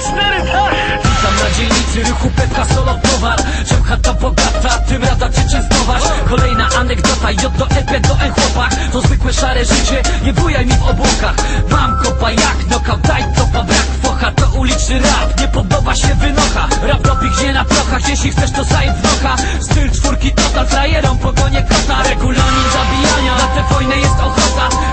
cztery, tak! Witam na dzielnicy ruchu Petra Solotowar Czemchata bogata, tym rada cię częstować. Kolejna anegdota, J do EP do E chłopak. To zwykłe szare życie, nie bujaj mi w obłokach. Mam kopa jak knockout, daj topa brak focha. To uliczny rap, nie podoba się wynocha. Rap robi gdzie na prochach, jeśli chcesz to zajeb w nocha. Styl czwórki total, frajerom pogonie kota Regulamin zabijania, na tę wojnę jest ochota.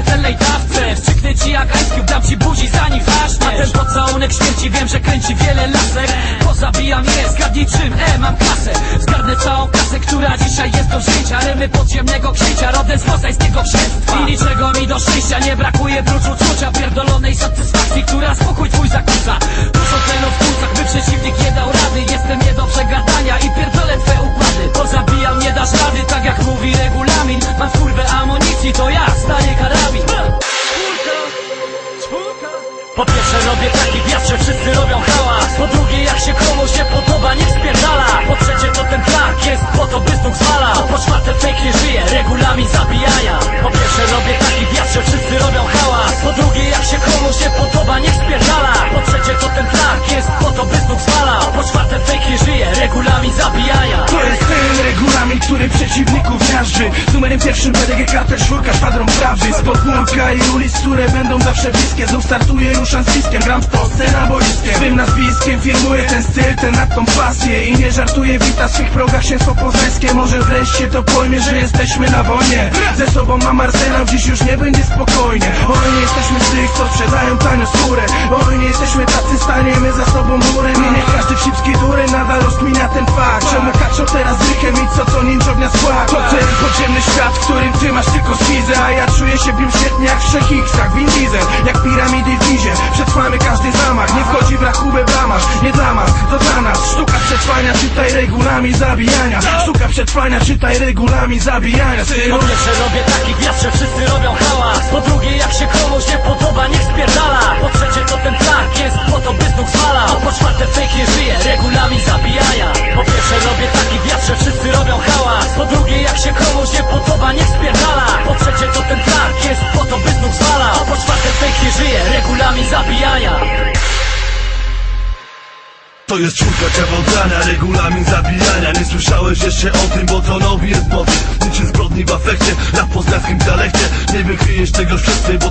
Śmiertelnej dawce Wstrzyknę ci jak Ice Cube, dam ci buzi zanim zaczniesz A ten pocałunek śmierci wiem, że kręci wiele lasek. Pozabijam je, zgadnij czym, e, mam kasę. Zgarnę całą kasę, która dzisiaj jest do wzięcia. Rymy podziemnego księcia, rodem z księstwa robią hałas Po drugie jak się komuś nie podoba, niech spierdala. Po trzecie to ten plak jest po to, by znów zwalał. Po czwarte fake nie żyje, regulamin zabijania Po pierwsze robię taki wiatr, że wszyscy robią hałas. Po drugie jak się komuś nie podoba, niech spierdala. Po trzecie to ten plak jest po to, by znów zwalał. Po czwarte fake nie żyje, regulamin zabijania To jest ten regulamin, który przeciwników miażdży Z numerem pierwszym BDG kartel czwórka, szwadron prawy. Z podwórka i ulic, które będą zawsze bliskie Znów startuję, ruszam z piskiem, gram w Polsce na boiskiem. Swym nazwiskiem firmuję ten styl, ten nad tą pasję I nie żartuję, wita w swych progach księstwo poznańskie. Może wreszcie to pojmie, że jesteśmy na wojnie. Ze sobą mam arsenał, dziś już nie będzie spokojnie. Oj, nie jesteśmy z tych, co sprzedają tanio skórę. Oj, nie jesteśmy tacy, staniemy za sobą murem. I niech każdy wsipski dury nadal rozkminia ten fakt. Czemu kaczą teraz rychem i co co ninjownia skład To ten podziemny świat, w którym ty masz tylko schizę A ja czuję się w nim świetnie jak w trzech bramasz Nie dla nas, to dla nas. Sztuka przetrwania, czytaj regulamin zabijania. Sztuka przetrwania, czytaj regulamin zabijania. Po pierwsze robię taki wiatr, że wszyscy robią hałas. Po drugie jak się komuś nie podoba, niech spierdala. Po trzecie to ten plak jest po to, by znów zwalał. Po czwarte fake nie żyje, regulamin zabijania. Po pierwsze robię taki wiatr, że wszyscy robią hałas. Po drugie jak się komuś nie podoba, niech spierdala. Po trzecie to ten plak jest po to, by znów zwalał. Po czwarte fake nie żyje, regulamin zabijania To jest czwórka kawodrania, regulamin zabijania. Nie słyszałeś jeszcze o tym, bo to nowy jest motyw Niczym zbrodni w afekcie, na poznańskim dialekcie. Nie wykryjesz tego wszyscy, bo to